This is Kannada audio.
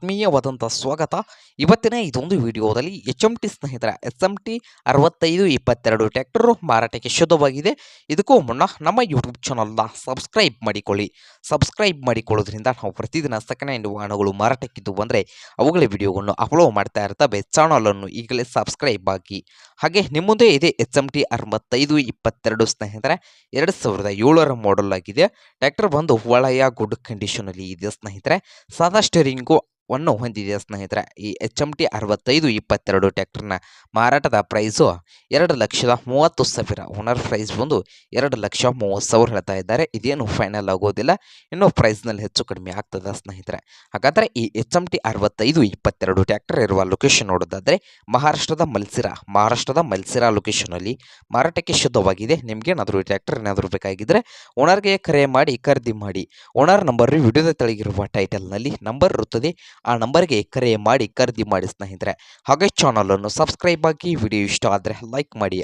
ಆತ್ಮೀಯವಾದಂಥ ಸ್ವಾಗತ. ಇವತ್ತಿನ ಇದೊಂದು ವಿಡಿಯೋದಲ್ಲಿ ಎಚ್ ಎಂ ಟಿ ಸ್ನೇಹಿತರ ಎಸ್ ಎಂ ಟಿ ಅರವತ್ತೈದು ಇಪ್ಪತ್ತೆರಡು ಟ್ಯಾಕ್ಟರು ಮಾರಾಟಕ್ಕೆ ಶುದ್ಧವಾಗಿದೆ. ಇದಕ್ಕೂ ಮುನ್ನ ನಮ್ಮ ಯೂಟ್ಯೂಬ್ ಚಾನಲ್ನ ಸಬ್ಸ್ಕ್ರೈಬ್ ಮಾಡಿಕೊಳ್ಳಿ. ಸಬ್ಸ್ಕ್ರೈಬ್ ಮಾಡಿಕೊಳ್ಳೋದ್ರಿಂದ ನಾವು ಪ್ರತಿದಿನ ಸೆಕೆಂಡ್ ಹ್ಯಾಂಡ್ ವಾಹನಗಳು ಮಾರಾಟಕ್ಕಿದ್ದು ಬಂದರೆ ಅವುಗಳ ವಿಡಿಯೋಗಳನ್ನು ಅಪ್ಲೋಡ್ ಮಾಡ್ತಾ ಇರ್ತವೆ. ಚಾನಲನ್ನು ಈಗಲೇ ಸಬ್ಸ್ಕ್ರೈಬ್ ಆಗಿ. ಹಾಗೆ ನಿಮ್ಮೊಂದೇ ಇದೆ ಎಚ್ ಎಂ ಟಿ ಅರವತ್ತೈದು ಇಪ್ಪತ್ತೆರಡು ಸ್ನೇಹಿತರೆ, ಎರಡು ಸಾವಿರದ ಏಳರ ಮಾಡೆಲ್ ಆಗಿದೆ. ಟ್ಯಾಕ್ಟರ್ ಬಂದು ಒಳ್ಳೆಯ ಗುಡ್ ಕಂಡೀಷನಲ್ಲಿ ಇದೆ ಸ್ನೇಹಿತರೆ. ಸಾದಾ ಸ್ಟೇರಿಂಗು ವನ್ನು ಹೊಂದಿದೆ ಸ್ನೇಹಿತರೆ. ಈ ಎಚ್ ಎಂ ಟಿ ಅರವತ್ತೈದು ಇಪ್ಪತ್ತೆರಡು ಟ್ಯಾಕ್ಟರ್ನ ಮಾರಾಟದ ಪ್ರೈಸು ಎರಡು ಲಕ್ಷದ ಮೂವತ್ತು ಸಾವಿರ. ಓನರ್ ಪ್ರೈಸ್ ಬಂದು ಎರಡು ಲಕ್ಷ ಮೂವತ್ತು ಸಾವಿರ ಹೇಳ್ತಾ ಇದ್ದಾರೆ. ಇದೇನು ಫೈನಲ್ ಆಗೋದಿಲ್ಲ. ಇನ್ನೂ ಪ್ರೈಸ್ನಲ್ಲಿ ಹೆಚ್ಚು ಕಡಿಮೆ ಆಗ್ತದೆ ಸ್ನೇಹಿತರೆ. ಹಾಗಾದರೆ ಈ ಎಚ್ ಎಂ ಟಿ ಅರವತ್ತೈದು ಇಪ್ಪತ್ತೆರಡು ಟ್ಯಾಕ್ಟರ್ ಇರುವ ಲೊಕೇಶನ್ ನೋಡೋದಾದರೆ ಮಹಾರಾಷ್ಟ್ರದ ಮಲ್ಸಿರಾ. ಮಹಾರಾಷ್ಟ್ರದ ಮಲ್ಸಿರಾ ಲೊಕೇಶನಲ್ಲಿ ಮಾರಾಟಕ್ಕೆ ಶುದ್ಧವಾಗಿದೆ. ನಿಮಗೇನಾದರೂ ಟ್ಯಾಕ್ಟರ್ ಏನಾದರೂ ಬೇಕಾಗಿದ್ದರೆ ಓನರ್ಗೆ ಕರೆ ಮಾಡಿ ಖರೀದಿ ಮಾಡಿ. ಓನರ್ ನಂಬರ್ ವಿಡಿಯೋದ ತೆಳಗಿರುವ ಟೈಟಲ್ನಲ್ಲಿ ನಂಬರ್ ಇರುತ್ತದೆ. ಆ ನಂಬರ್ಗೆ ಕರೆ ಮಾಡಿ, ಖರೀದಿ ಮಾಡಿ ಸ್ನೇಹಿತರೆ. ಹಾಗೆ ಚಾನಲನ್ನು ಸಬ್ಸ್ಕ್ರೈಬ್ ಆಗಿ ವಿಡಿಯೋ ಇಷ್ಟ ಆದರೆ ಲೈಕ್ ಮಾಡಿ.